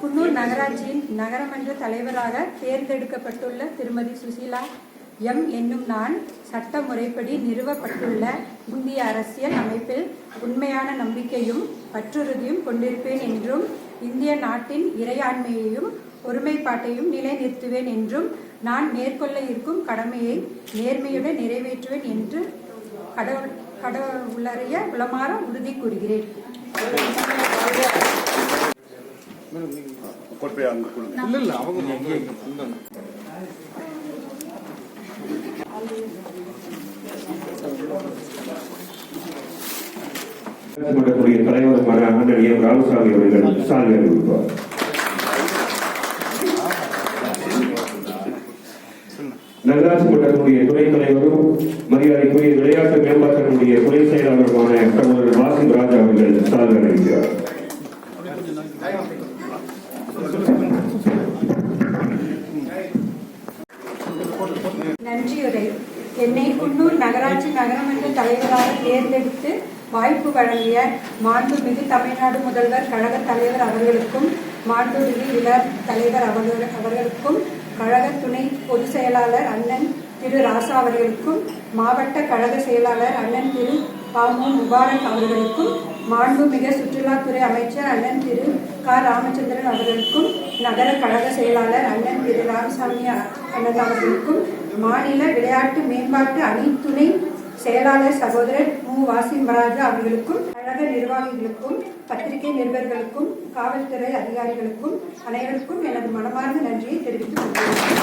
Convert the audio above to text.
குன்னூர் நகராட்சியின் நகரமன்ற தலைவராக தேர்ந்தெடுக்கப்பட்டுள்ள திருமதி சுசீலா எம் என்னும் நான் சட்ட முறைப்படி நிறுவப்பட்டுள்ள இந்திய அரசியல் அமைப்பில் உண்மையான நம்பிக்கையும் பற்றுறுதியும் கொண்டிருப்பேன் என்றும் இந்திய நாட்டின் இறையாண்மையையும் ஒருமைப்பாட்டையும் நிலைநிறுத்துவேன் என்றும் நான் மேற்கொள்ள இருக்கும் கடமையை நேர்மையுடன் நிறைவேற்றுவேன் என்று கடவுள் கடவுளறிய உளமாற உறுதி கூறுகிறேன். கொண்டு போய் அங்க தலைவருமான ராமசாமி அவர்கள் சால்வை அறிவிப்பார் நகராட்சி மன்றத்தினுடைய துணைத் தலைவரும் மரியாதைக்குரிய விளையாட்டு மேம்பாட்டினுடைய துணை செயலாளருமான சகோதரர் வாசிம் ராஜா அவர்கள் சால்வை அறிவிக்கிறார் நன்றியுரை. என்னை குன்னூர் நகராட்சி நகரமன்ற தலைவராக தேர்ந்தெடுத்து வாய்ப்பு வழங்கிய மாண்புமிகு தமிழ்நாடு முதல்வர் கழக தலைவர் அவர்களுக்கும் மாண்புமிகு இளர் தலைவர் அவர்கள் அவர்களுக்கும் கழக துணை பொதுச் செயலாளர் அண்ணன் திரு ராசா அவர்களுக்கும் மாவட்ட கழக செயலாளர் அண்ணன் திரு பாமு முபாரக் அவர்களுக்கும் மாண்புமிகு சுற்றுலாத்துறை அமைச்சர் அண்ணன் திரு க. ராமச்சந்திரன் அவர்களுக்கும் நகர கழக செயலாளர் அண்ணன் திரு ராமசாமி அண்ணன் அவர்களுக்கும் மாநில விளையாட்டு மேம்பாட்டு அணி துணை செயலாளர் சகோதரர் மு. வாசிமராஜா அவர்களுக்கும் கழக நிர்வாகிகளுக்கும் பத்திரிகை நிருபர்களுக்கும் காவல்துறை அதிகாரிகளுக்கும் அனைவருக்கும் எனது மனமார்ந்த நன்றியை தெரிவித்துக் கொள்கிறேன்.